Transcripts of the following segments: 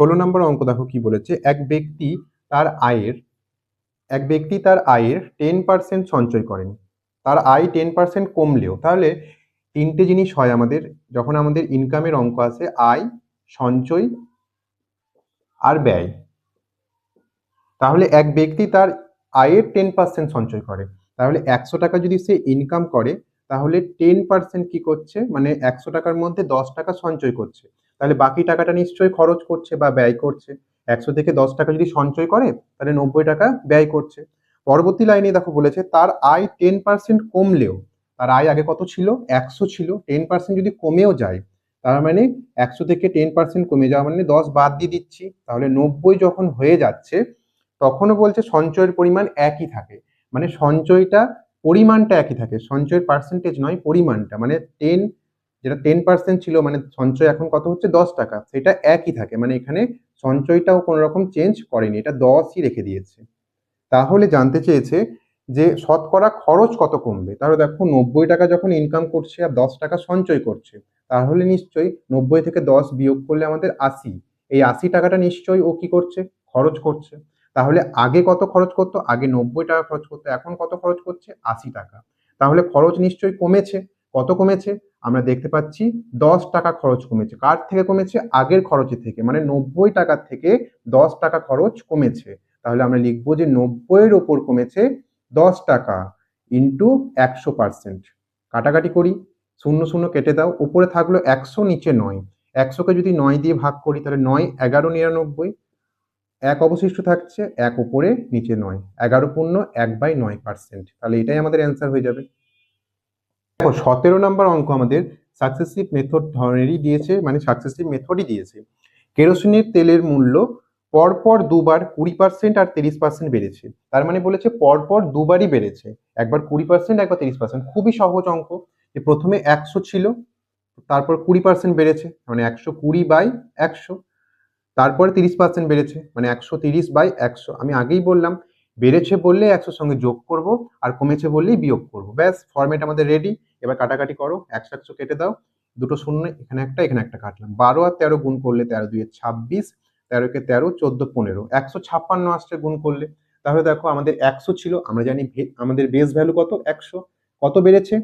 ষোলো নম্বর অঙ্ক দেখো কি বলেছে, এক ব্যক্তি তার আয়ের, এক ব্যক্তি তার আয়ের টেন পার্সেন্ট সঞ্চয় করেন। তার আয় টেন পার্সেন্ট কমলেও, তাহলে তিনটে জিনিস হয় আমাদের, যখন আমাদের ইনকামের অঙ্ক আসে আয়, সঞ্চয় আর ব্যয়। তাহলে এক ব্যক্তি তার আয়ের টেন পার্সেন্ট সঞ্চয় করে। তাহলে একশো টাকা যদি সে ইনকাম করে, তাহলে টেন পার্সেন্ট কী করছে? মানে একশো টাকার মধ্যে দশ টাকা সঞ্চয় করছে। তাহলে বাকি টাকাটা নিশ্চয়ই খরচ করছে বা ব্যয় করছে। একশো থেকে দশ টাকা যদি সঞ্চয় করে, তাহলে নব্বই টাকা ব্যয় করছে। পরবর্তী লাইনে দেখো বলেছে, তার আয় টেন পার্সেন্ট কমলেও, তার আয় আগে কত ছিল? একশো ছিল। টেন পার্সেন্ট যদি কমেও যায়, তার মানে একশো থেকে টেন পার্সেন্ট কমে যাওয়া মানে দশ বাদ দিয়ে দিচ্ছি, তাহলে নব্বই যখন হয়ে যাচ্ছে, তখনও বলছে সঞ্চয়ের পরিমাণ একই থাকে। মানে সঞ্চয়টা, পরিমাণটা একই থাকে। সঞ্চয়ের পার্সেন্টেজ নয়, পরিমাণটা। মানে টেন যেটা টেন পার্সেন্ট ছিল মানে সঞ্চয় এখন কত হচ্ছে? দশ টাকা। সেটা একই থাকে মানে এখানে সঞ্চয়টাও কোনো রকম চেঞ্জ করেনি, এটা দশই রেখে দিয়েছে। তাহলে জানতে চেয়েছে যে শতকরা খরচ কত কমবে? তাহলে দেখো, নব্বই টাকা যখন ইনকাম করছে আর দশ টাকা সঞ্চয় করছে, তাহলে নিশ্চয়ই নব্বই থেকে দশ বিয়োগ করলে আমাদের আশি। এই আশি টাকাটা নিশ্চয়ই ও কি করছে? খরচ করছে। তাহলে আগে কত খরচ করতো? আগে নব্বই টাকা খরচ করতো, এখন কত খরচ করছে? আশি টাকা। তাহলে খরচ নিশ্চয়ই কমেছে। কত কমেছে? আমরা দেখতে পাচ্ছি দশ টাকা খরচ কমেছে। কার থেকে কমেছে? আগের খরচের থেকে। মানে নব্বই টাকার থেকে দশ টাকা খরচ কমেছে। তাহলে আমরা লিখব যে নব্বইয়ের ওপর কমেছে দশ টাকা ইন্টু একশো পার্সেন্ট কাটাকাটি করি। শূন্য শূন্য কেটে দাও। উপরে থাকল একশো, নিচে নয়। একশোকে যদি নয় দিয়ে ভাগ করি, তাহলে নয়, এগারো, নিরানব্বই। এক অবশিষ্ট থাকছে, এক উপরে, নিচে নয়। এগারো পূর্ণ এক বাই নয় পার্সেন্ট তাহলে এটাই আমাদের অ্যান্সার হয়ে যাবে। দেখো, সতেরো নম্বর অঙ্ক আমাদের সাকসেসিভ মেথড ধরনেরই দিয়েছে মানে সাকসেসিভ মেথডই দিয়েছে। কেরোসিনের তেলের মূল্য পরপর দুবার কুড়ি পার্সেন্ট আর তিরিশ পার্সেন্ট বেড়েছে। তার মানে বলেছে পরপর দুবারই বেড়েছে। একবার কুড়ি পার্সেন্ট একবার তিরিশ পার্সেন্ট খুবই সহজ অঙ্ক। যে প্রথমে একশো ছিল, তারপর কুড়ি পার্সেন্ট বেড়েছে মানে একশো কুড়ি বাই একশো। তারপরে তিরিশ পার্সেন্ট বেড়েছে মানে একশো তিরিশ বাই একশো। আমি আগেই বললাম বেড়েছে বললে একশোর সঙ্গে যোগ করব, আর কমেছে বললেই বিয়োগ করব। ব্যাস ফর্মেট আমাদের রেডি এবার কাটাকাটি করো। একশো একশো কেটে দাও। দুটো শূন্য, এখানে একটা এখানে একটা কাটলাম। বারো আর তেরো গুণ করলে তেরো দুই ছাব্বিশ, তেরোকে তেরো, চোদ্দ পনেরো। একশো ছাপ্পান্ন আসছে গুণ করলে। তাহলে দেখো আমাদের একশো ছিল, আমরা জানি আমাদের বেস ভ্যালু কত? একশো। কত বেড়েছে?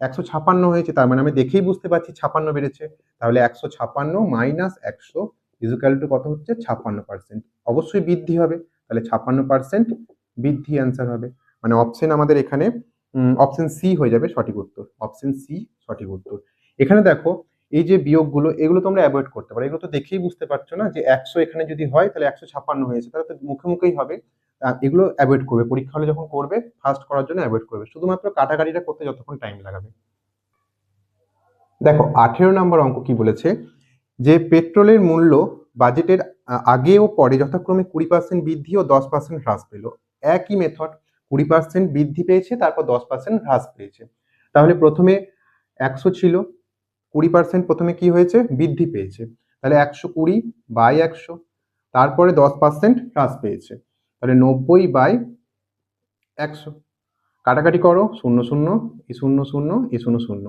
একশো ছাপান্ন হয়েছে। তার মানে আমি দেখেই বুঝতে পারছি ছাপান্ন বেড়েছে। তাহলে একশো ছাপান্ন মাইনাস একশো ইজুকাল টু কত হচ্ছে? ছাপ্পান্ন পার্সেন্ট অবশ্যই বৃদ্ধি হবে। তাহলে ছাপ্পান্ন পার্সেন্ট বৃদ্ধি অ্যান্সার হবে। মানে অপশন আমাদের এখানে অপশন সি হয়ে যাবে সঠিক উত্তর। অপশন সি সঠিক উত্তর। এখানে দেখো, এই যে বিয়োগগুলো, এগুলো তোমরা অ্যাভয়েড করতে পারো। এগুলো তো দেখেই বুঝতে পারছ না যে একশো এখানে যদি হয়, তাহলে একশো ছাপ্পান্ন হয়েছে। তাহলে তো মুখে মুখেই হবে। এগুলো অ্যাভয়েড করবে। পরীক্ষা হলে যখন করবে ফার্স্ট করার জন্য অ্যাভয়েড করবে। শুধুমাত্র কাটাকাটিটা করতে যতক্ষণ টাইম লাগাবে। দেখো, আঠেরো নম্বর অঙ্ক কি বলেছে? যে পেট্রোলের মূল্য বাজেটের আগে ও পরে যথাক্রমে কুড়ি পার্সেন্ট বৃদ্ধি ও দশ পার্সেন্ট হ্রাস পেল। একই মেথড কুড়ি পার্সেন্ট বৃদ্ধি পেয়েছে, তারপর দশ পার্সেন্ট হ্রাস পেয়েছে। তাহলে প্রথমে একশো ছিল, কুড়ি পার্সেন্ট প্রথমে কি হয়েছে? বৃদ্ধি পেয়েছে। তাহলে একশো কুড়ি বাই একশো, তারপরে দশ পার্সেন্ট হ্রাস পেয়েছে। তাহলে নব্বই বাই একশো। কাটাকাটি করো, শূন্য শূন্য, এ শূন্য শূন্য, এ শূন্য শূন্য।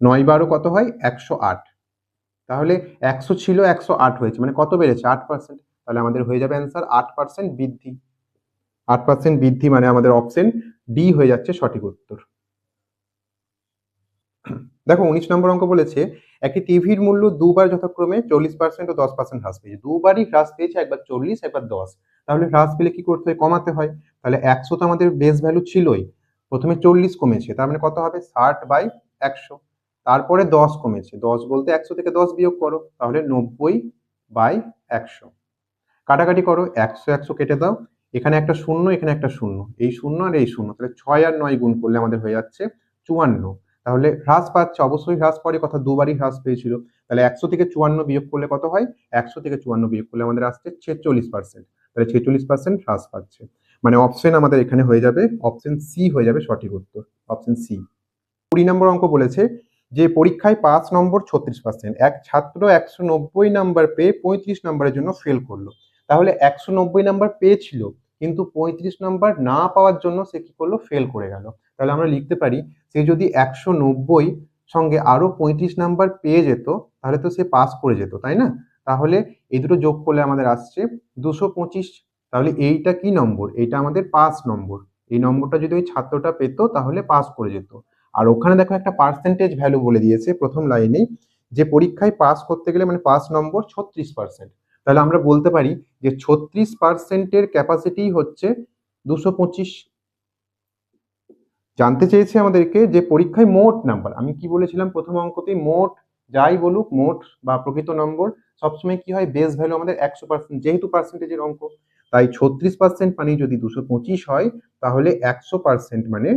নয় বারো কত হয়? একশো আট। তাহলে একশো ছিল, একশো আট হয়েছে। মানে কত বেড়েছে? আট পার্সেন্ট তাহলে আমাদের হয়ে যাবে অ্যান্সার আট পার্সেন্ট বৃদ্ধি। আট পার্সেন্ট বৃদ্ধি মানে আমাদের অপশন ডি হয়ে যাচ্ছে সঠিক উত্তর। দেখো, উনিশ নম্বর অঙ্ক বলেছে, একটি টিভির মূল্য দুবার যথাক্রমে চল্লিশ পার্সেন্ট ও দশ পার্সেন্ট হ্রাস পেয়েছে। দুবারই হ্রাস পেয়েছে, একবার চল্লিশ, একবার দশ। তাহলে হ্রাস পেলে কি করতে হয়? কমাতে হয়। তাহলে একশো তো আমাদের বেস ভ্যালু ছিলই। প্রথমে চল্লিশ কমেছে, তার মানে কত হবে? ষাট বাই একশো। তারপরে দশ কমেছে। দশ বলতে একশো থেকে দশ বিয়োগ করো, তাহলে নব্বই বাই একশো। কাটাকাটি করো, একশো একশো কেটে দাও। এখানে একটা শূন্য, এখানে একটা শূন্য। এই শূন্য আর এই শূন্য, তাহলে ছয় আর নয় গুণ করলে আমাদের হয়ে যাচ্ছে চুয়ান্ন। তাহলে হ্রাস পাচ্ছে, অবশ্যই হ্রাস পরে কথা, দুবারই হ্রাস পেয়েছিল। তাহলে একশো থেকে চুয়ান্ন বিয়োগ করলে কত হয়? একশো থেকে চুয়ান্ন বিয়োগ করলে আমাদের আসছে ছেচল্লিশ পার্সেন্ট তাহলে ছেচল্লিশ পার্সেন্ট হ্রাস পাচ্ছে। মানে অপশন আমাদের এখানে হয়ে যাবে অপশন সি হয়ে যাবে সঠিক উত্তর অপশন সি কুড়ি নম্বর অঙ্ক বলেছে যে পরীক্ষায় পাঁচ নম্বর ছত্রিশ পার্সেন্ট এক ছাত্র একশো নব্বই নাম্বার পেয়ে পঁয়ত্রিশ নম্বরের জন্য ফেল করল। তাহলে একশো নব্বই নাম্বার পেয়েছিল, কিন্তু পঁয়ত্রিশ নাম্বার না পাওয়ার জন্য সে কি করল? ফেল করে গেল। তাহলে আমরা লিখতে পারি, সে যদি একশো নব্বই সঙ্গে আরও পঁয়ত্রিশ নাম্বার পেয়ে যেত, তাহলে তো সে পাস করে যেত, তাই না? তাহলে এই দুটো যোগ করলে আমাদের আসছে দুশো পঁচিশ। তাহলে এইটা কি নম্বর এইটা আমাদের পাঁচ নম্বর এই নম্বরটা যদি ওই ছাত্রটা পেত, তাহলে পাস করে যেত। আর ওখানে দেখো একটা পার্সেন্টেজ ভ্যালু বলে দিয়েছে প্রথম লাইনেই যে পরীক্ষায় পাস করতে গেলে মানে পাস নম্বর ছত্রিশ পার্সেন্ট তাহলে আমরা বলতে পারি যে ছত্রিশ পার্সেন্টের ক্যাপাসিটি হচ্ছে দুশো পঁচিশ। জানতে চেয়েছে আমাদেরকে যে পরীক্ষায় মোট নাম্বার আমি কি বলেছিলাম প্রথম অঙ্কতেই মোট যাই বলুক, মোট বা প্রকৃত নম্বর সবসময় কি হয় বেস ভ্যালু আমাদের একশো পার্সেন্ট যেহেতু পার্সেন্টেজের অঙ্ক, তাই ছত্রিশ পার্সেন্ট মানে যদি দুশো পঁচিশ হয়, তাহলে একশো পার্সেন্ট মানে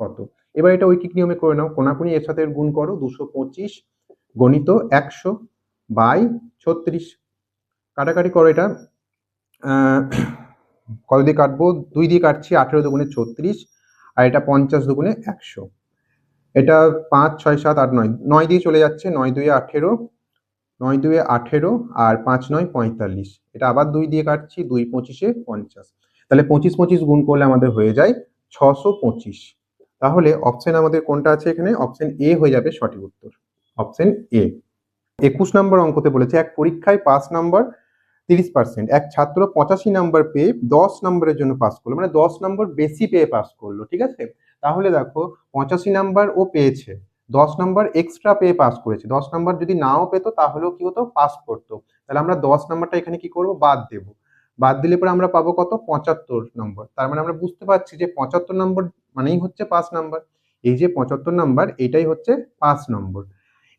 কত? এবার এটা ওই ঐকিক নিয়মে করে নাও। কোনাকুনি এর সাথে গুণ করো দুশো পঁচিশ, গণিত একশো বাই ছত্রিশ। কাটাকাটি করো এটা। কত দিয়ে কাটবো? দুই দিয়ে কাটছি আঠেরো দুগুণে ছত্রিশ, আর এটা পঞ্চাশ দুগুণে একশো। এটা পাঁচ, ছয়, সাত, আট, নয়। নয় দিয়ে চলে যাচ্ছে, নয় দুয়ে আঠেরো, নয় দুয়ে আঠেরো, আর পাঁচ, নয়, পঁয়তাল্লিশ। এটা আবার দুই দিয়ে কাটছি, দুই পঁচিশে পঞ্চাশ। তাহলে পঁচিশ পঁচিশ গুণ করলে আমাদের হয়ে যায় ছশো পঁচিশ। তাহলে অপশন আমাদের কোনটা আছে এখানে? অপশন এ হয়ে যাবে সঠিক উত্তর। অপশন এ একুশ নম্বর অঙ্কতে বলেছে, এক পরীক্ষায় পাস নাম্বার তিরিশ পার্সেন্ট এক ছাত্র পঁচাশি নাম্বার পেয়ে দশ নম্বরের জন্য পাস করল মানে দশ নম্বর বেশি পেয়ে পাস করল, ঠিক আছে? তাহলে দেখো, পঁচাশি নাম্বার ও পেয়েছে, দশ নম্বর এক্সট্রা পেয়ে পাস করেছে, দশ নম্বর যদি নাও পেতো তাহলেও কি হতো? পাস করতো। তাহলে আমরা দশ নম্বরটা এখানে কি করব? বাদ দেব। বাদ দিলে পরে আমরা পাবো কত? পঁচাত্তর নম্বর। তার মানে আমরা বুঝতে পারছি যে পঁচাত্তর নম্বর মানেই হচ্ছে পাঁচ নাম্বার। এই যে পঁচাত্তর নাম্বার, এটাই হচ্ছে পাঁচ নম্বর।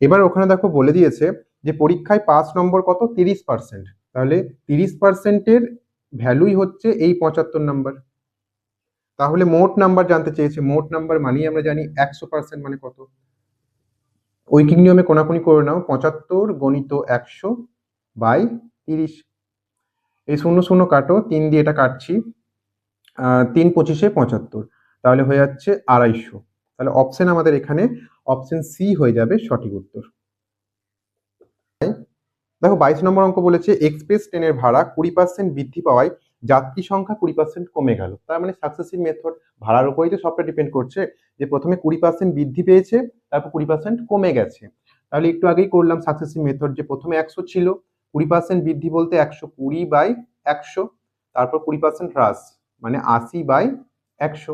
এবার ওখানে দেখো বলে দিয়েছে যে পরীক্ষায় পাঁচ নম্বর কত? তিরিশ পার্সেন্ট তাহলে তিরিশ পার্সেন্টের ভ্যালুই হচ্ছে এই পঁচাত্তর নাম্বার। তাহলে মোট নাম্বার জানতে চেয়েছে। মোট নাম্বার মানেই আমরা জানি একশো পার্সেন্ট মানে কত? ঐকিক নিয়মে কোনাকুনি করে নাও। পঁচাত্তর গণিত একশো বাই তিরিশ এই শূন্য শূন্য কাটো, তিন দিয়ে এটা কাটছি তিন পঁচিশে পঁচাত্তর। তাহলে হয়ে যাচ্ছে আড়াইশো। তাহলে অপশন আমাদের এখানে অপশন সি হয়ে যাবে সঠিক উত্তর। দেখো বাইশ নম্বর অঙ্ক বলেছে এক্সপ্রেস ট্রেনের ভাড়া কুড়ি পার্সেন্ট বৃদ্ধি পাওয়ায় যাত্রী সংখ্যা কুড়ি পার্সেন্ট কমে গেল। তার মানে সাকসেসিভ মেথড ভাড়ার উপরেই তো সবটা ডিপেন্ড করছে, যে প্রথমে কুড়ি পার্সেন্ট বৃদ্ধি পেয়েছে, তারপর কুড়ি পার্সেন্ট কমে গেছে। তাহলে একটু আগেই করলাম সাকসেসিভ মেথড যে প্রথমে একশো ছিল কুড়ি পার্সেন্ট বৃদ্ধি বলতে একশো কুড়ি বাই একশো, তারপর কুড়ি পার্সেন্ট হ্রাস মানে আশি বাই একশো।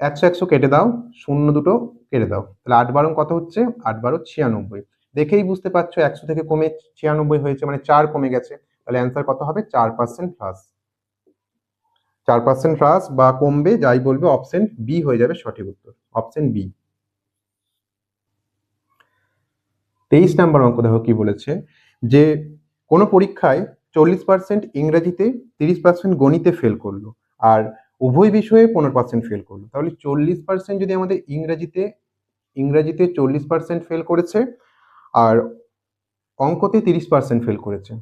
একশো একশো কেটে দাও, শূন্য দুটো কেটে দাও। তাহলে আট বারো কত হচ্ছে? আট বারো ছিয়ানব্বই। দেখেই বুঝতে পারছ একশো থেকে কমে ছিয়ানব্বই হয়েছে মানে চার কমে গেছে। তাহলে অ্যান্সার কত হবে? চার পার্সেন্ট হ্রাস। চার পার্সেন্ট হ্রাস বা কমবে, যাই বলবে অপশন বি হয়ে যাবে সঠিক উত্তর। অপশন বি তেইশ নাম্বার অঙ্ক দেখো কি বলেছে? যে কোনো পরীক্ষায় চল্লিশ পার্সেন্ট ইংরেজিতে, তিরিশ পার্সেন্ট গণিতে ফেল করল আর উভয় বিষয়ে পনেরো পার্সেন্ট ফেল করল। তাহলে চল্লিশ পার্সেন্ট যদি আমাদের ইংরেজিতে ইংরেজিতে চল্লিশ পার্সেন্ট ফেল করেছে আর অঙ্কতে তিরিশ পার্সেন্ট ফেল করেছে,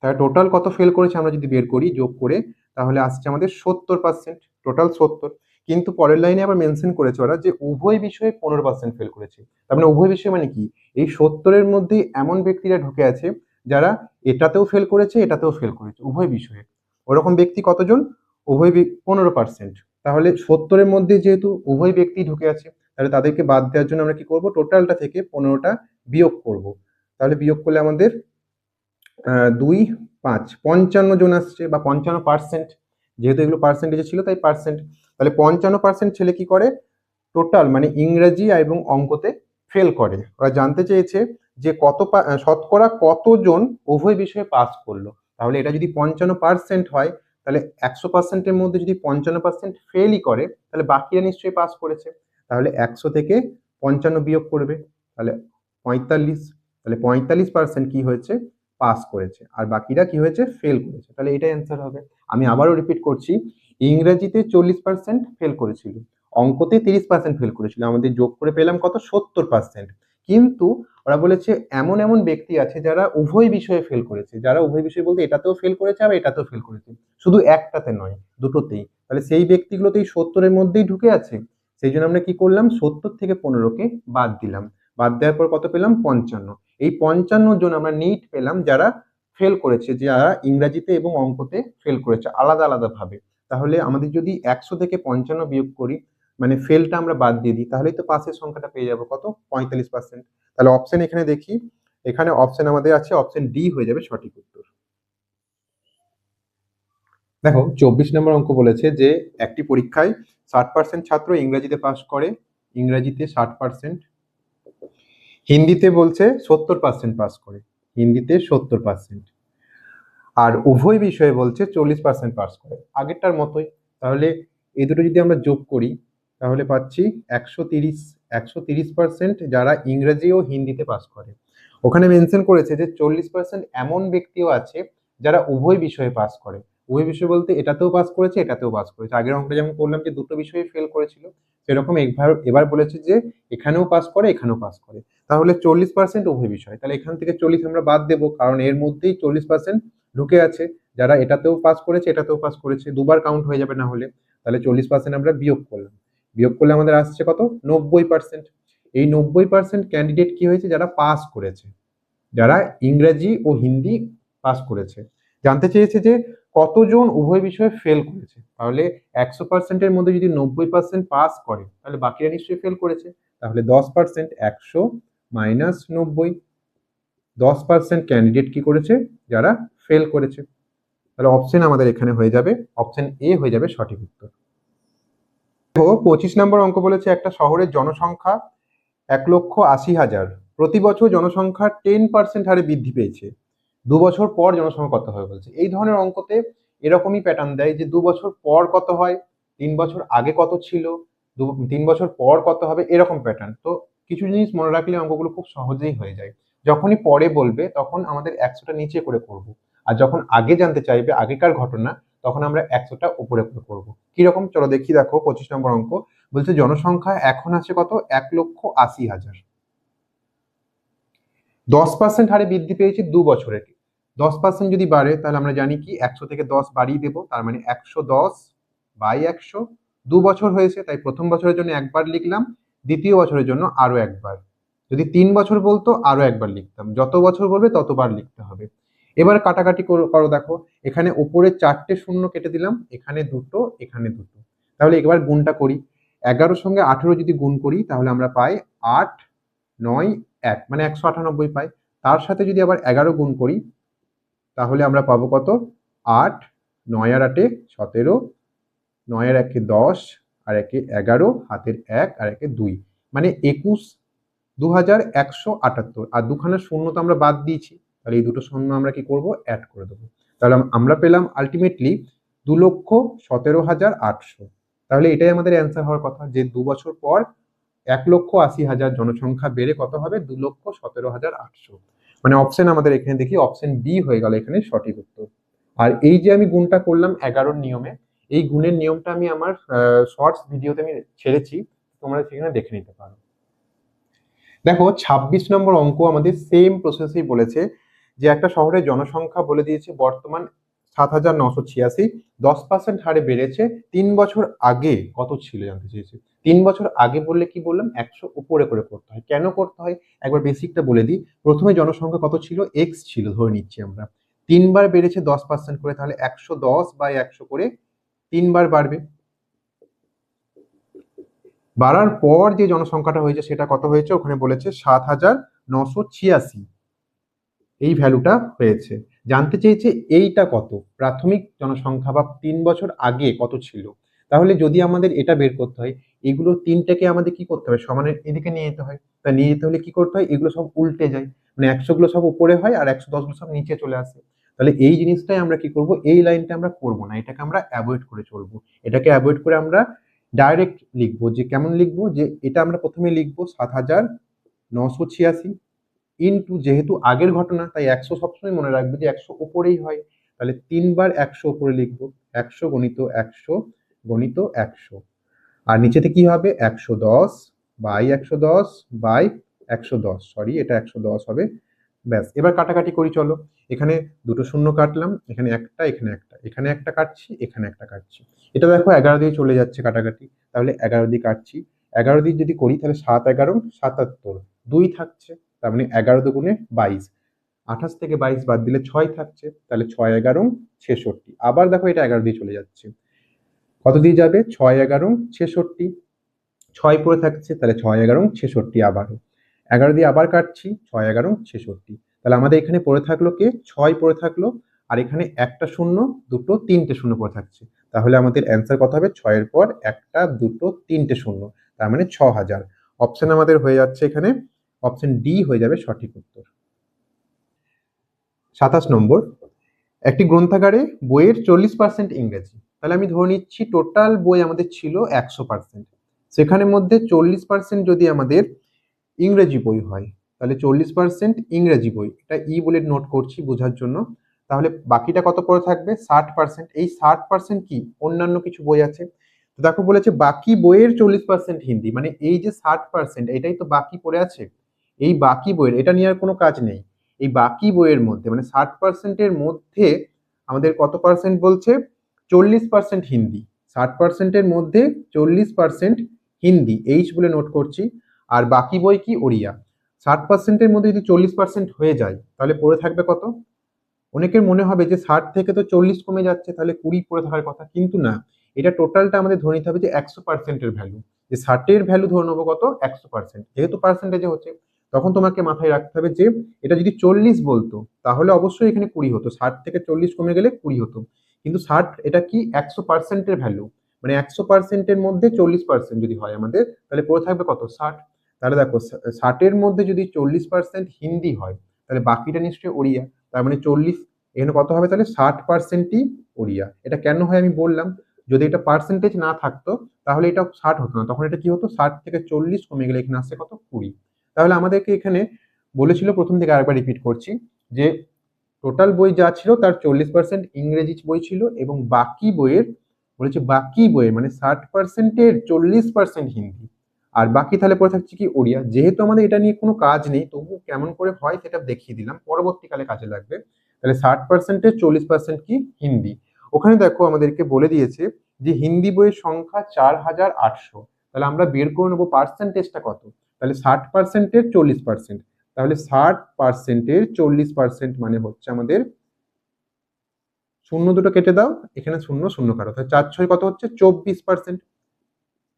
তাহলে টোটাল কত ফেল করেছে আমরা যদি বের করি, যোগ করে, তাহলে আসছে আমাদের সত্তর পার্সেন্ট টোটাল সত্তর। কিন্তু পরের লাইনে আবার মেনশন করেছে ওরা যে উভয় বিষয়ে পনেরো পার্সেন্ট ফেল করেছে। তার মানে উভয় বিষয় মানে কি? এই সত্তরের মধ্যে এমন ব্যক্তিরা ঢুকে আছে যারা এটাতেও ফেল করেছে, এটাতেও ফেল করেছে, উভয় বিষয়ে। ওরকম ব্যক্তি কতজন? উভয় পনেরো পার্সেন্ট তাহলে সত্তরের মধ্যে যেহেতু উভয় ব্যক্তি ঢুকে আছে, তাহলে তাদেরকে বাদ দেওয়ার জন্য আমরা কি করব? টোটালটা থেকে পনেরোটা বিয়োগ করব। তাহলে বিয়োগ করলে আমাদের দুই, পাঁচ, পঞ্চান্ন জন আসছে বা পঞ্চান্ন পার্সেন্ট যেহেতু এগুলো পার্সেন্টেজে ছিল, তাই পার্সেন্ট তাহলে পঞ্চান্ন পার্সেন্ট ছেলে কি করে? টোটাল মানে ইংরেজি এবং অঙ্কতে ফেল করে। ওরা জানতে চেয়েছে যে কত শতকরা কতজন উভয় বিষয়ে পাস করল। তাহলে এটা যদি পঞ্চান্ন পার্সেন্ট হয়, তাহলে একশো পার্সেন্টের মধ্যে যদি পঞ্চান্ন পার্সেন্ট ফেলই করে, তাহলে বাকিরা নিশ্চয়ই পাস করেছে। তাহলে একশো থেকে পঞ্চান্ন বিয়োগ করবে। তাহলে পঁয়তাল্লিশ তাহলে পঁয়তাল্লিশ পার্সেন্ট কি হয়েছে? পাস করেছে। আর বাকিরা কি হয়েছে? ফেল করেছে। তাহলে এটাই অ্যান্সার হবে। আমি আবারও রিপিট করছি, ইংরেজিতে চল্লিশ পার্সেন্ট ফেল করেছিল, অঙ্কতে তিরিশ পার্সেন্ট ফেল করেছিল। আমাদের যোগ করে পেলাম কত? সত্তর পার্সেন্ট কিন্তু ওরা বলেছে, এমন এমন ব্যক্তি আছে যারা উভয় বিষয়ে ফেল করেছে। যারা উভয় বিষয় বলতে এটাতেও ফেল করেছে, আবার এটাতেও ফেল করেছে। শুধু একটাতে নয়, দুটোতেই। তাহলে সেই ব্যক্তিগুলো তো এই সত্তরের মধ্যেই ঢুকে আছে। সেই জন্য আমরা কি করলাম? সত্তর থেকে পনেরোকে বাদ দিলাম। বাদ দেওয়ার পর কত পেলাম? পঞ্চান্ন। এই পঞ্চান্ন জন আমরা নিট পেলাম যারা ফেল করেছে, যারা ইংরাজিতে এবং অঙ্কতে ফেল করেছে আলাদা আলাদা ভাবে। তাহলে আমাদের যদি একশো থেকে পঞ্চান্ন বিয়োগ করি মানে ফেলটা আমরা বাদ দিয়ে দিই, তাহলেই তো পাসের সংখ্যাটা পেয়ে যাব। কত? পঁয়তাল্লিশ পার্সেন্ট তাহলে অপশন এখানে দেখি। এখানে অপশন আমাদের আছে অপশন ডি হয়ে যাবে সঠিক উত্তর। দেখো, চব্বিশ নম্বর অঙ্ক বলেছে যে একটি পরীক্ষায় ষাট পার্সেন্ট ছাত্র ইংরাজিতে পাস করে, ইংরাজিতে ষাট পার্সেন্ট হিন্দিতে বলছে সত্তর পার্সেন্ট পাস করে। হিন্দিতে সত্তর পার্সেন্ট আর উভয় বিষয়ে বলছে চল্লিশ পার্সেন্ট পাস করে। আগেরটার মতোই। তাহলে এই দুটো যদি আমরা যোগ করি, তাহলে পাচ্ছি একশো তিরিশ একশো তিরিশ পার্সেন্ট যারা ইংরেজি ও হিন্দিতে পাস করে। ওখানে মেনশন করেছে যে চল্লিশ পার্সেন্ট এমন ব্যক্তিও আছে যারা উভয় বিষয়ে পাস করে। উভয় বিষয় বলতে এটাতেও পাস করেছে, এটাতেও পাস করেছে। আগের অঙ্কটা যেমন করলাম যে দুটো বিষয়ে ফেল করেছিল, সেরকম এবার এবার বলেছে যে এখানেও পাস করে, এখানেও পাস করে। তাহলে চল্লিশ পার্সেন্ট উভয় বিষয়। তাহলে এখান থেকে চল্লিশ আমরা বাদ দেবো, কারণ এর মধ্যেই চল্লিশ পার্সেন্ট ঢুকে আছে। যারা এটাতেও পাস করেছে, এটাতেও পাস করেছে। দুবার কাউন্ট হয়ে যাবে না হলে। তাহলে চল্লিশ পার্সেন্ট আমরা বিয়োগ করলাম। বিয়োগ করলে আমাদের আসছে কত? নব্বই পার্সেন্ট এই নব্বই পার্সেন্ট ক্যান্ডিডেট কি হয়েছে? যারা পাস করেছে। যারা ইংরেজি ও হিন্দি পাস করেছে। জানতে চেয়েছে যে কতজন উভয় বিষয়ে ফেল করেছে। তাহলে একশো পার্সেন্টের মধ্যে যদি নব্বই পার্সেন্ট পাস করে, তাহলে বাকিরা নিশ্চয়ই ফেল করেছে। তাহলে দশ পার্সেন্ট একশো মাইনাস নব্বই। দশ পার্সেন্ট ক্যান্ডিডেট কি করেছে? যারা ফেল করেছে। তাহলে অপশন আমাদের এখানে হয়ে যাবে। অপশন এ হয়ে যাবে সঠিক উত্তর। পঁচিশ নম্বর অঙ্ক বলেছে একটা শহরের জনসংখ্যা এক লক্ষ আশি হাজার। প্রতি বছর জনসংখ্যা টেন পার্সেন্ট হারে বৃদ্ধি পেয়েছে। দু বছর পর জনসংখ্যা কত হবে বলছে। এই ধরনের অঙ্কতে এরকমই প্যাটার্ন দেয় যে দু বছর পর কত হয়, তিন বছর আগে কত ছিল, দু, তিন বছর পর কত হবে, এরকম প্যাটার্ন তো কিছু জিনিস মনে রাখলে অঙ্কগুলো খুব সহজেই হয়ে যায়। যখনই পরে বলবে, তখন আমাদের একশোটা নিচে করে করব। আর যখন আগে জানতে চাইবে আগেকার ঘটনা, তখন আমরা একশোটা উপরে করে করব। কীরকম? চলো দেখি দেখো, পঁচিশ নম্বর অঙ্ক। বলছে, জনসংখ্যা এখন আছে কত? এক লক্ষ আশি হাজার। দশ পার্সেন্ট হারে বৃদ্ধি পেয়েছে দু বছরের। দশ পার্সেন্ট যদি বাড়ে, তাহলে আমরা জানি কি? একশো থেকে দশ বাড়িয়ে দেবো। তার মানে একশো দশ বাই একশো। দু বছর হয়েছে, তাই প্রথম বছরের জন্য একবার লিখলাম। দ্বিতীয় বছরের জন্য আরও একবার। যদি তিন বছর বলতো, আরও একবার লিখতাম। যত বছর বলবে, ততবার লিখতে হবে। এবার কাটাকাটি করো দেখো, এখানে ওপরে চারটে শূন্য কেটে দিলাম, এখানে দুটো এখানে দুটো। তাহলে এবার গুণটা করি। এগারোর সঙ্গে আঠেরো যদি গুণ করি, তাহলে আমরা পাই আট, নয়, এক মানে একশো আটানব্বই পাই। তার সাথে যদি আবার এগারো গুণ করি, তাহলে আমরা পাবো কত? আট, নয় আর আটে সতেরো, নয় আর একে দশ আর একে এগারো, হাতের এক, আর একে দুই। মানে একুশ দু হাজার একশো আটাত্তর। আর দুখানা শূন্য তো আমরা বাদ দিয়েছি। তাহলে এই দুটো শূন্য আমরা কি করব? অ্যাড করে দেবো। তাহলে আমরা পেলাম আলটিমেটলি দু লক্ষ সতেরো হাজার আটশো। তাহলে এটাই আমাদের অ্যান্সার হওয়ার কথা যে দু বছর পর এক লক্ষ আশি হাজার জনসংখ্যা বেড়ে কত হবে? দু লক্ষ সতেরো হাজার আটশো। মানে অপশন আমাদের এখানে দেখি অপশন বি হয়ে গেল এখানে সঠিক উত্তর। আর এই যে আমি গুণটা করলাম এগারোর নিয়মে এই গুণের নিয়মটা আমি আমার শর্টস ভিডিওতে আমি ছেড়েছি, তোমরা সেখানে দেখে নিতে পারো। দেখো ২৬ নম্বর অঙ্ক আমাদের সেম প্রসেসেই বলেছে যে একটা শহরের জনসংখ্যা বলে দিয়েছে, বর্তমান সাত হাজার নশো ছিয়াশি। দশ পার্সেন্ট হারে বেড়েছে, তিন বছর আগে, কত ছিল জানতে চেয়েছে? তিন বছর আগে বললে কি বললাম? একশো উপরে করে করতে হয়। কেন করতে হয়? একবার বেসিকটা বলে দিই। প্রথমে জনসংখ্যা কত ছিল? এক্স ছিল, ধরে নিচ্ছি আমরা। তিনবার বেড়েছে দশ পার্সেন্ট করে, তাহলে একশো দশ বাই একশো করে তিনবার বাড়বে। বাড়ার পর যে জনসংখ্যাটা হয়েছে, সেটা কত হয়েছে? ওখানে বলেছে সাত হাজার নশো ছিয়াশি। এই ভ্যালুটা হয়েছে জানতে চেয়েছে এইটা কত? প্রাথমিক জনসংখ্যা বা তিন বছর আগে কত ছিল? তাহলে যদি আমাদের এটা বের করতে হয়, এগুলো তিনটাকে আমাদের কি করতে হবে সমানের এদিকে নিয়ে যেতে হয়। তা নিয়ে যেতে হলে কি করতে হয়? এগুলো সব উল্টে যায়। মানে একশো গুলো সব উপরে হয় আর একশো দশগুলো সব নিচে চলে আসে। তাহলে এই জিনিসটাই আমরা কি করব? এই লাইনটা আমরা করব না। এটাকে আমরা অ্যাভয়েড করে চলবো। এটাকে অ্যাভয়েড করে আমরা ডাইরেক্ট লিখব যে কেমন লিখব? যে এটা আমরা প্রথমে লিখব সাত হাজার নশো ছিয়াশি ইন্টু যেহেতু আগের ঘটনা, তাই একশো সবসময় মনে রাখবে যে একশো ওপরেই হয়। তাহলে তিনবার একশো ওপরে লিখব। একশো গণিত একশো গণিত একশো। আর নিচেতে কি হবে? একশো দশ বাই একশো দশ বাই একশো দশ। সরি এটা একশো দশ হবে। ব্যাস, এবার কাটাকাটি করি, চলো। এখানে দুটো শূন্য কাটলাম, এখানে একটা এখানে একটা এখানে একটা কাটছি, এখানে একটা কাটছি। এটা দেখো এগারো দিয়ে চলে যাচ্ছে কাটাকাটি, তাহলে এগারো দিয়ে কাটছি। এগারো দিয়ে যদি করি, তাহলে সাত এগারো, সাতাত্তর, দুই থাকছে, তার মানে এগারো দুগুণে বাইশ। আঠাশ থেকে বাইশ বাদ দিলে ছয় থাকছে, তাহলে ছয় এগারো, ছেষট্টি। আবার দেখো এটা এগারো দিয়ে চলে যাচ্ছে। কত দিয়ে যাবে? ছয় এগারো, ছেষট্টি। ছয় পড়ে থাকছে, তাহলে ছয় এগারো, ছেষট্টি আবারও। এগারো দিয়ে আবার কাটছি, ছয় এগারো, ছেষট্টি। তাহলে আমাদের এখানে পড়ে থাকল কে? ছয় পড়ে থাকল, আর এখানে একটা শূন্য, দুটো তিনটে শূন্য পড়ে থাকছে। তাহলে আমাদের অ্যান্সার কত হবে? ছয়ের পর একটা, দুটো, তিনটে শূন্য। তার মানে ছ হাজার। অপশান আমাদের হয়ে যাচ্ছে এখানে। অপশান ডি হয়ে যাবে সঠিক উত্তর। সাতাশ নম্বর। একটি গ্রন্থাগারে বইয়ের চল্লিশ পার্সেন্ট ইংরেজি। তাহলে আমি ধরে নিচ্ছি টোটাল বই আমাদের ছিল একশো পার্সেন্ট সেখানের মধ্যে চল্লিশ পার্সেন্ট যদি আমাদের ইংরেজি বই হয়। তাহলে চল্লিশ পার্সেন্ট ইংরেজি বই। এটা ই বলে নোট করছি বোঝার জন্য। তাহলে বাকিটা কত পড়ে থাকবে? ষাট পার্সেন্ট এই ষাট পার্সেন্ট কি? অন্যান্য কিছু বই আছে। তো দেখো বলেছে বাকি বইয়ের চল্লিশ পার্সেন্ট হিন্দি। মানে এই যে ষাট পার্সেন্ট এটাই তো বাকি পড়ে আছে। এই বাকি বইয়ের, এটা নিয়ে আর কোনো কাজ নেই। এই বাকি বইয়ের মধ্যে মানে ষাট পার্সেন্টের মধ্যে আমাদের কত পার্সেন্ট বলছে? চল্লিশ পার্সেন্ট হিন্দি। ষাট পার্সেন্টের মধ্যে চল্লিশ পার্সেন্ট হিন্দি। এইচ বলে নোট করছি। আর বাকি বই কি ওড়িয়া? ষাট পার্সেন্টের মধ্যে যদি চল্লিশ পার্সেন্ট হয়ে যায়, তাহলে পড়ে থাকবে কত? অনেকের মনে হবে যে ষাট থেকে তো চল্লিশ কমে যাচ্ছে, তাহলে কুড়ি পড়ে থাকার কথা, কিন্তু না। এটা টোটালটা আমাদের ধরে নিতে হবে যে একশো পার্সেন্টের ভ্যালু যে ষাটের ভ্যালু ধরে নেব কত? একশো পার্সেন্ট যেহেতু পার্সেন্টেজে হচ্ছে, তখন তোমাকে মাথায় রাখতে হবে যে এটা যদি চল্লিশ বলতো, তাহলে অবশ্যই এখানে কুড়ি হতো। ষাট থেকে চল্লিশ কমে গেলে কুড়ি হতো। কিন্তু ষাট, এটা কি একশো পার্সেন্টের ভ্যালু মানে একশো পার্সেন্টের মধ্যে চল্লিশ পার্সেন্ট যদি হয় আমাদের, তাহলে পড়ে থাকবে কত? ষাট। তাহলে দেখো ষাটের মধ্যে যদি চল্লিশ পার্সেন্ট হিন্দি হয়, তাহলে বাকিটা নিশ্চয়ই ওড়িয়া। তার মানে চল্লিশ, এখানে কত হবে তাহলে? ষাট পার্সেন্টই ওড়িয়া। এটা কেন হয় আমি বললাম, যদি এটা পার্সেন্টেজ না থাকতো, তাহলে এটা ষাট হতো না। তখন এটা কি হতো? ষাট থেকে চল্লিশ কমে গেলে এখানে আসছে কত? কুড়ি। তাহলে আমাদেরকে এখানে বলেছিল, প্রথম থেকে আরেকবার রিপিট করছি, যে টোটাল বই যা ছিল তার চল্লিশ পার্সেন্ট ইংরেজি বই ছিল এবং বাকি বইয়ের, বলেছে বাকি বইয়ের মানে ষাট পার্সেন্টের চল্লিশ পার্সেন্ট হিন্দি। আর বাকি তাহলে পড়ে থাকছে কি ওড়িয়া। যেহেতু আমাদের এটা নিয়ে কোনো কাজ নেই তবু কেমন করে হয় সেটা দেখিয়ে দিলাম। পরবর্তীকালে কাজে লাগবে। তাহলে ষাট পার্সেন্টের চল্লিশ পার্সেন্ট কি হিন্দি। ওখানে দেখো আমাদেরকে বলে দিয়েছে যে হিন্দি বইয়ের সংখ্যা চার হাজার আটশো। তাহলে আমরা বের করে নেব পার্সেন্টেজটা কত? তাহলে ষাট পার্সেন্টের চল্লিশ পার্সেন্ট তাহলে ষাট পার্সেন্টের চল্লিশ পার্সেন্ট মানে হচ্ছে আমাদের শূন্য দুটো কেটে দাও। এখানে শূন্য শূন্য কাটো। তাহলে চার ছয় কত হচ্ছে? চব্বিশ পার্সেন্ট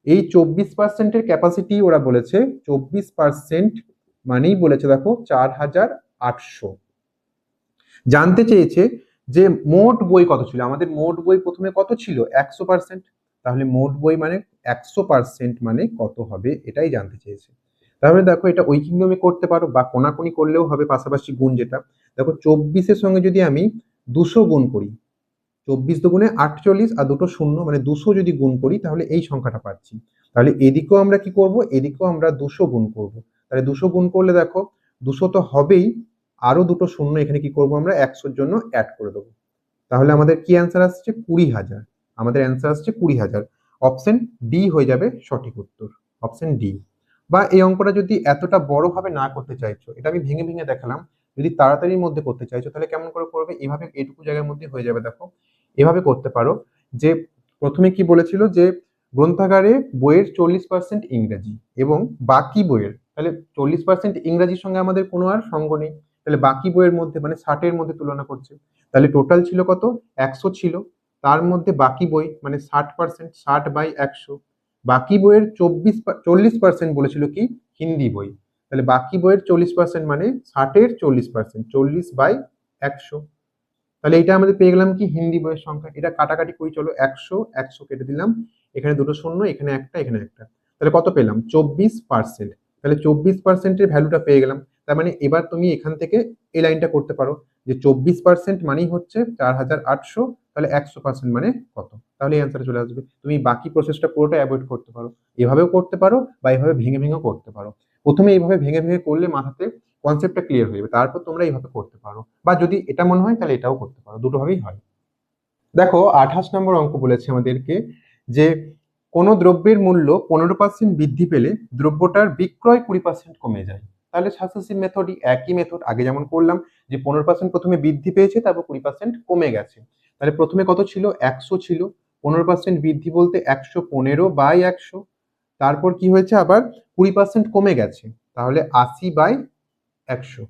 এই চব্বিশ পার্সেন্টের ক্যাপাসিটি ওরা বলেছে, চব্বিশ পার্সেন্ট মানেই বলেছে দেখো চার হাজার আটশো। জানতে চেয়েছে যে মোট বই কত ছিল? আমাদের মোট বই প্রথমে কত ছিল? একশো পার্সেন্ট তাহলে মোট বই মানে একশো পার্সেন্ট মানে কত হবে এটাই জানতে চেয়েছে। তাহলে দেখো এটা ঐকিক নিয়মে করতে পারো বা কোনাকুনি করলেও হবে পাশাপাশি গুণ যেটা। দেখো চব্বিশের সঙ্গে যদি আমি দুশো গুণ করি চব্বিশ দুগুণে আটচল্লিশ আর দুটো শূন্য মানে দুশো যদি গুণ করি, তাহলে এই সংখ্যাটা পাচ্ছি। তাহলে এদিকেও আমরা কি করব? এদিকেও আমরা দুশো গুণ করব। তাহলে দুশো গুণ করলে দেখো, দুশো তো হবেই, আরও দুটো শূন্য এখানে কি করব আমরা? একশোর জন্য অ্যাড করে দেবো। তাহলে আমাদের কি অ্যান্সার আসছে? কুড়ি হাজার। আমাদের অ্যান্সার আসছে কুড়ি হাজার। অপশন ডি হয়ে যাবে সঠিক উত্তর। অপশন ডি বা এই অঙ্কটা যদি এতটা বড়ভাবে না করতে চাইছো, এটা আমি ভেঙে ভেঙে দেখালাম। যদি তাড়াতাড়ির মধ্যে করতে চাইছো, তাহলে কেমন করে করবে? এভাবে এটুকু জায়গার মধ্যে হয়ে যাবে, দেখো। এভাবে করতে পারো যে, প্রথমে কি বলেছিল যে, গ্রন্থাগারে বইয়ের চল্লিশ পার্সেন্ট ইংরেজি এবং বাকি বইয়ের, তাহলে চল্লিশ পার্সেন্ট ইংরাজির সঙ্গে আমাদের কোনো আর সঙ্গ নেই। তাহলে বাকি বইয়ের মধ্যে মানে ষাটের মধ্যে তুলনা করছে। তাহলে টোটাল ছিল কত? একশো ছিল। তার মধ্যে বাকি বই মানে ষাট পার্সেন্ট ষাট বাই একশো। বাকি বইয়ের চব্বিশ, চল্লিশ পার্সেন্ট বলেছিল কি? হিন্দি বই। তাহলে বাকি বইয়ের চল্লিশ পার্সেন্ট মানে ষাটের চল্লিশ পার্সেন্ট চল্লিশ বাই একশো। তাহলে এটা আমাদের পেয়ে গেলাম কি? হিন্দি বইয়ের সংখ্যা। এটা কাটাকাটি করি, চলো একশো একশো কেটে দিলাম। এখানে দুটো শূন্য, এখানে একটা এখানে একটা। তাহলে কত পেলাম? চব্বিশ পার্সেন্ট তাহলে চব্বিশ পার্সেন্টের ভ্যালুটা পেয়ে গেলাম। তার মানে এবার তুমি এখান থেকে এই লাইনটা করতে পারো যে চব্বিশ পার্সেন্ট মানেই হচ্ছে চার হাজার আটশো, তাহলে একশো পার্সেন্ট মানে কত? তাহলে এই অ্যান্সারে চলে আসবে। তুমি বাকি প্রসেসটা পুরোটা অ্যাভয়েড করতে পারো। এভাবেও করতে পারো বা এভাবে ভেঙে ভেঙেও করতে পারো। প্রথমে এইভাবে ভেঙে ভেঙে করলে মাথাতে কনসেপ্টটা ক্লিয়ার হয়ে যাবে। তারপর তোমরা এইভাবে করতে পারো। বা যদি এটা মনে হয়, তাহলে এটাও করতে পারো। দুটোভাবেই হয়। দেখো, আঠাশ নম্বর অঙ্ক বলেছে আমাদেরকে যে কোনো দ্রব্যের মূল্য পনেরো পার্সেন্ট বৃদ্ধি পেলে দ্রব্যটার বিক্রয় কুড়ি পার্সেন্ট কমে যায়। তাহলে সাকসেসিভ মেথডই একই মেথড আগে যেমন করলাম যে পনেরো পার্সেন্ট প্রথমে বৃদ্ধি পেয়েছে, তারপর কুড়ি পার্সেন্ট কমে গেছে। তাহলে প্রথমে কত ছিল? একশো ছিল। পনেরো পার্সেন্ট বৃদ্ধি বলতে একশো পনেরো বাই একশো। তারপর কি হয়েছে আবার? কুড়ি পার্সেন্ট কমে গেছে। তাহলে আশি বাই একশো।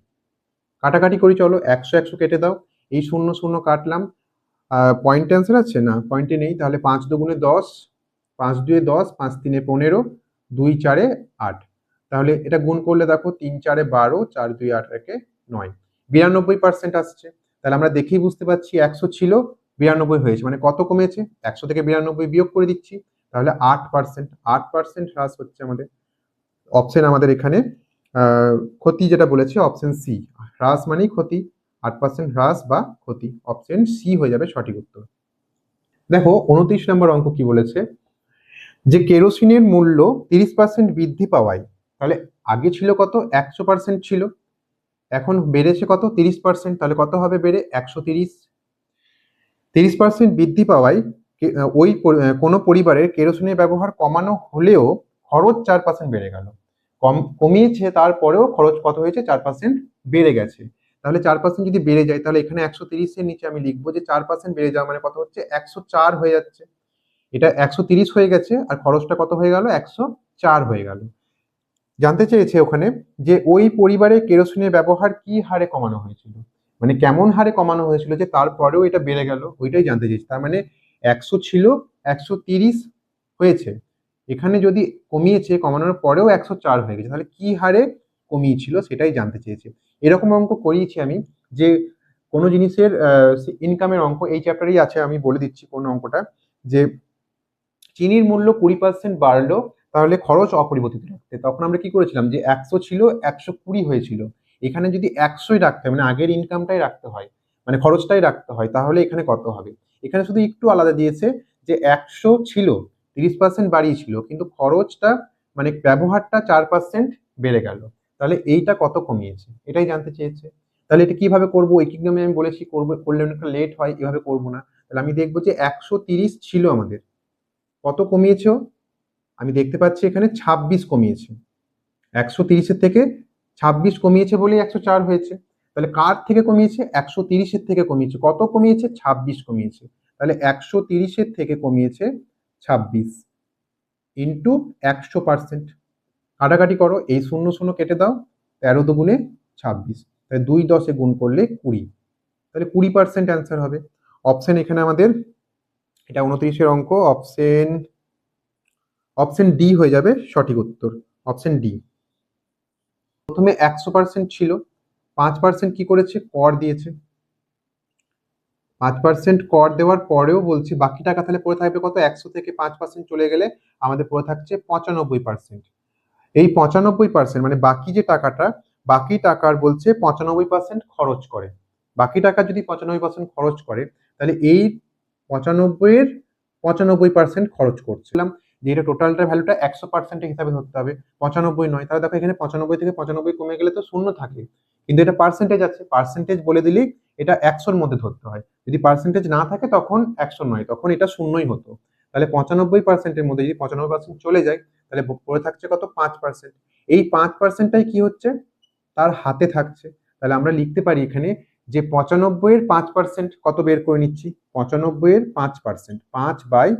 কাটাকাটি করি, চলো একশো একশো কেটে দাও। এই শূন্য শূন্য কাটলাম। পয়েন্ট অ্যান্সার আছে না? পয়েন্টে নেই। তাহলে পাঁচ দুগুণে দশ, পাঁচ দুয়ে দশ, পাঁচ তিনে পনেরো, দুই চারে আট। তাহলে এটা গুণ করলে দেখো তিন চারে বারো, চার দুই আট একে নয়। বিরানব্বই পার্সেন্ট আসছে। তাহলে আমরা দেখেই বুঝতে পারছি একশো ছিল, বিরানব্বই হয়েছে। মানে কত কমেছে? একশো থেকে বিরানব্বই বিয়োগ করে দিচ্ছি। তাহলে আট পার্সেন্ট আট পার্সেন্ট হ্রাস হচ্ছে আমাদের। অপশন আমাদের এখানে ক্ষতি যেটা বলেছে অপশন সি হ্রাস মানেই ক্ষতি, আট পার্সেন্ট হ্রাস বা ক্ষতি। অপশন সি হয়ে যাবে সঠিক উত্তর। দেখো, উনত্রিশ নম্বর অঙ্ক কি বলেছে? যে কেরোসিনের মূল্য তিরিশ পার্সেন্ট বৃদ্ধি পাওয়ায়, তাহলে আগে ছিল কত? একশো পার্সেন্ট ছিল। এখন বেড়েছে কত? তিরিশ পার্সেন্ট তাহলে কত হবে বেড়ে? একশো তিরিশ। তিরিশ পার্সেন্ট বৃদ্ধি পাওয়ায় ওই কোনো পরিবারের কেরোসিনের ব্যবহার কমানো হলেও খরচ চার পার্সেন্ট বেড়ে গেল। কম, কমিয়েছে তারপরেও খরচ কত হয়েছে? চার পার্সেন্ট বেড়ে গেছে। তাহলে চার পার্সেন্ট যদি বেড়ে যায়, তাহলে এখানে একশো তিরিশের নিচে আমি লিখব যে চার পার্সেন্ট বেড়ে যাওয়া মানে কত হচ্ছে? একশো চার হয়ে যাচ্ছে। এটা একশো তিরিশ হয়ে গেছে আর খরচটা কত হয়ে গেল? একশো চার হয়ে গেল। জানতে চেয়েছে ওখানে যে ওই পরিবারে কেরোসিনের ব্যবহার কি হারে কমানো হয়েছিল? মানে কেমন হারে কমানো হয়েছিল যে তারপরেও এটা বেড়ে গেল? ওইটাই জানতে চেয়েছে। তার মানে একশো ছিল, একশো তিরিশ হয়েছে। এখানে যদি কমিয়েছে, কমানোর পরেও একশো চার হয়ে গেছে। তাহলে কি হারে কমিয়েছিল সেটাই জানতে চেয়েছে। এরকম অঙ্ক করিয়েছি আমি যে কোনো জিনিসের ইনকামের অঙ্ক, এই চ্যাপ্টারেই আছে, আমি বলে দিচ্ছি কোন অঙ্কটা। যে চিনির মূল্য কুড়ি পার্সেন্ট বাড়লো, তাহলে খরচ অপরিবর্তিত রাখতে। তখন আমরা কি করেছিলাম যে একশো ছিল, একশো কুড়ি হয়েছিল। এখানে যদি একশোই রাখতে হয় মানে আগের ইনকামটাই রাখতে হয় মানে খরচটাই রাখতে হয়, তাহলে এখানে কত হবে? এখানে শুধু একটু আলাদা দিয়েছে যে একশো ছিল, তিরিশ পার্সেন্ট বাড়িয়েছিল কিন্তু খরচটা মানে ব্যবহারটা চার পার্সেন্ট বেড়ে গেল। তাহলে এইটা কত কমিয়েছে? এটাই জানতে চেয়েছে। তাহলে এটা কীভাবে করব? একই নিয়মে আমি বলেছি, করব, করলে অনেকটা লেট হয়, এভাবে করব না। তাহলে আমি দেখব যে একশো তিরিশ ছিল আমাদের। কত কমিয়েছ আমি দেখতে পাচ্ছি এখানে ছাব্বিশ কমিয়েছে। একশো তিরিশের থেকে ছাব্বিশ কমিয়েছে বলেই একশো চার হয়েছে। তাহলে কার থেকে কমিয়েছে? একশো তিরিশের থেকে কমিয়েছে। কত কমিয়েছে? ছাব্বিশ কমিয়েছে। তাহলে একশো তিরিশের থেকে কমিয়েছে ছাব্বিশ ইন্টু একশো পার্সেন্ট কাটাকাটি করো, এই শূন্য শূন্য কেটে দাও, তেরো দুগুণে ছাব্বিশ। তাহলে দুই দশে গুণ করলে কুড়ি। তাহলে কুড়ি পার্সেন্ট অ্যান্সার হবে। অপশন এখানে আমাদের, এটা উনত্রিশের অঙ্ক অপশন অপশন ডি হয়ে যাবে সঠিক উত্তর। অপশন ডি প্রথমে একশো পার্সেন্ট ছিল পাঁচ পার্সেন্ট কি করেছে? কর দিয়েছে। পাঁচ পার্সেন্ট কর দেওয়ার পরেও বলছি, বাকি টাকা তাহলে পড়ে থাকবে কত? একশো থেকে পাঁচ পার্সেন্ট চলে গেলে আমাদের পড়ে থাকছে পঁচানব্বই পার্সেন্ট এই পঁচানব্বই পার্সেন্ট মানে বাকি যে টাকাটা, বাকি টাকার বলছে পঁচানব্বই পার্সেন্ট খরচ করে। বাকি টাকা যদি পঁচানব্বই পার্সেন্ট খরচ করে, তাহলে এই পঁচানব্বইয়ের পঁচানব্বই পার্সেন্ট খরচ করছিলাম। যে এটা টোটালটার ভ্যালুটা একশো পার্সেন্টের হিসাবে ধরতে হবে। পঁচানব্বই নয়। তাহলে দেখো এখানে পঁচানব্বই থেকে পঁচানব্বই কমে গেলে তো শূন্য থাকে। কিন্তু এটা পার্সেন্টেজ আছে। পার্সেন্টেজ বলে দিলেই এটা একশোর মধ্যে ধরতে হয়। যদি পার্সেন্টেজ না থাকে তখন একশো নয়, তখন এটা শূন্যই হতো। তাহলে পঁচানব্বই পার্সেন্টের মধ্যে যদি পঁচানব্বই পার্সেন্ট চলে যায়, তাহলে পড়ে থাকছে কত? পাঁচ পার্সেন্ট এই পাঁচ পার্সেন্টটাই কি হচ্ছে? তার হাতে থাকছে। তাহলে আমরা লিখতে পারি এখানে যে পঁচানব্বইয়ের পাঁচ পার্সেন্ট কত বের করে নিচ্ছি? পঁচানব্বইয়ের পাঁচ পার্সেন্ট পাঁচ বাই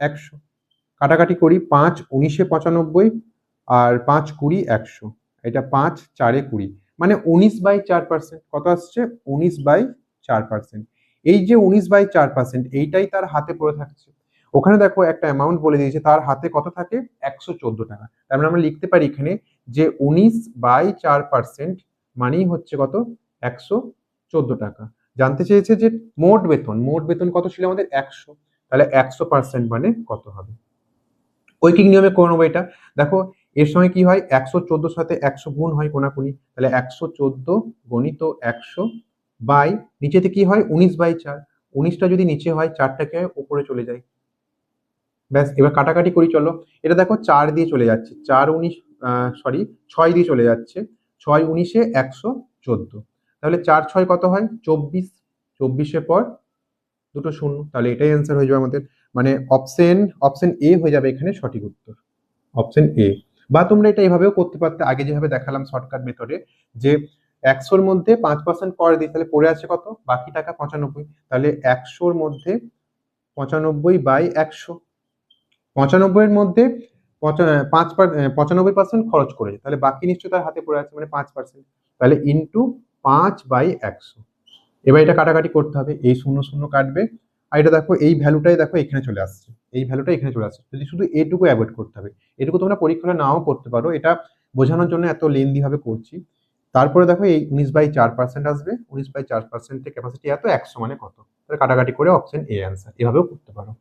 একশো। কাটাকাটি করি, পাঁচ উনিশে পঁচানব্বই আর পাঁচ কুড়ি একশো। এটা পাঁচ চারে কুড়ি। মানে উনিশ বাই চার পার্সেন্ট কত আসছে? উনিশ বাই চার পার্সেন্ট এই যে উনিশ বাই চার পার্সেন্ট এইটাই তার হাতে পড়ে থাকছে। ওখানে দেখো একটা অ্যামাউন্ট বলে দিয়েছে, তার হাতে কত থাকে? একশো চোদ্দ টাকা। তার মানে আমরা লিখতে পারি এখানে যে উনিশ বাই চার পার্সেন্ট মানেই হচ্ছে কত? একশো চোদ্দ টাকা। জানতে চেয়েছে যে মোট বেতন মোট বেতন কত ছিল আমাদের? একশো। তাহলে একশো পার্সেন্ট মানে কত হবে? ঐকিক নিয়মে করে নেব এটা। দেখো এর সঙ্গে কি হয়? একশো চোদ্দোর সাথে একশো গুণ হয় কোনাকুনি। তাহলে একশো চোদ্দ গণিত একশো বাই নিচেতে কি হয়? উনিশ বাই চার। উনিশটা যদি নিচে হয় চারটাকে উপরে চলে যায়। ব্যাস, এবার কাটাকাটি করি, চলো। এটা দেখো, চার দিয়ে চলে যাচ্ছে। চার উনিশ সরি ছয় দিয়ে চলে যাচ্ছে। ছয় উনিশে একশো চোদ্দ। তাহলে চার ছয় কত হয়? চব্বিশ। চব্বিশের পর দুটো শূন্য। তাহলে এটাই অ্যান্সার হয়ে যাবে আমাদের। মানে অপশন অপশন এ হয়ে যাবে এখানে সঠিক উত্তর। অপশন এ বা তোমরা এটা এভাবেও করতে পারতে। আগে যেভাবে দেখালাম শর্টকাট মেথডে যে একশোর মধ্যে পাঁচ পার্সেন্ট কর দিই, তাহলে পড়ে আছে কত? বাকি টাকা পঁচানব্বই। তাহলে একশোর মধ্যে পঁচানব্বই বাই একশো। পঁচানব্বইয়ের মধ্যে পাঁচ পঁচানব্বই পার্সেন্ট খরচ করে তাহলে বাকি নিশ্চয়ই তার হাতে পড়ে আছে মানে পাঁচ পার্সেন্ট তাহলে ইন্টু পাঁচ বাই একশো। এবার এটা কাটাকাটি করতে হবে। এই শূন্য শূন্য কাটবে। আর এটা দেখো, এই ভ্যালুটাই দেখো এখানে চলে আসছে। এই ভ্যালুটা এখানে চলে আসছে। যদি শুধু এটুকু অ্যাভয়েড করতে হবে, এটুকু তোমরা পরীক্ষা নাও করতে পারো। এটা বোঝানোর জন্য এত লেন্দিভাবে করছি। তারপরে দেখো, এই উনিশ বাই চার পার্সেন্ট আসবে। উনিশ বাই চার পার্সেন্টের ক্যাপাসিটি এত, একশো মানে কত? তাহলে কাটাকাটি করে অপশন এ অ্যান্সার এভাবেও করতে পারো।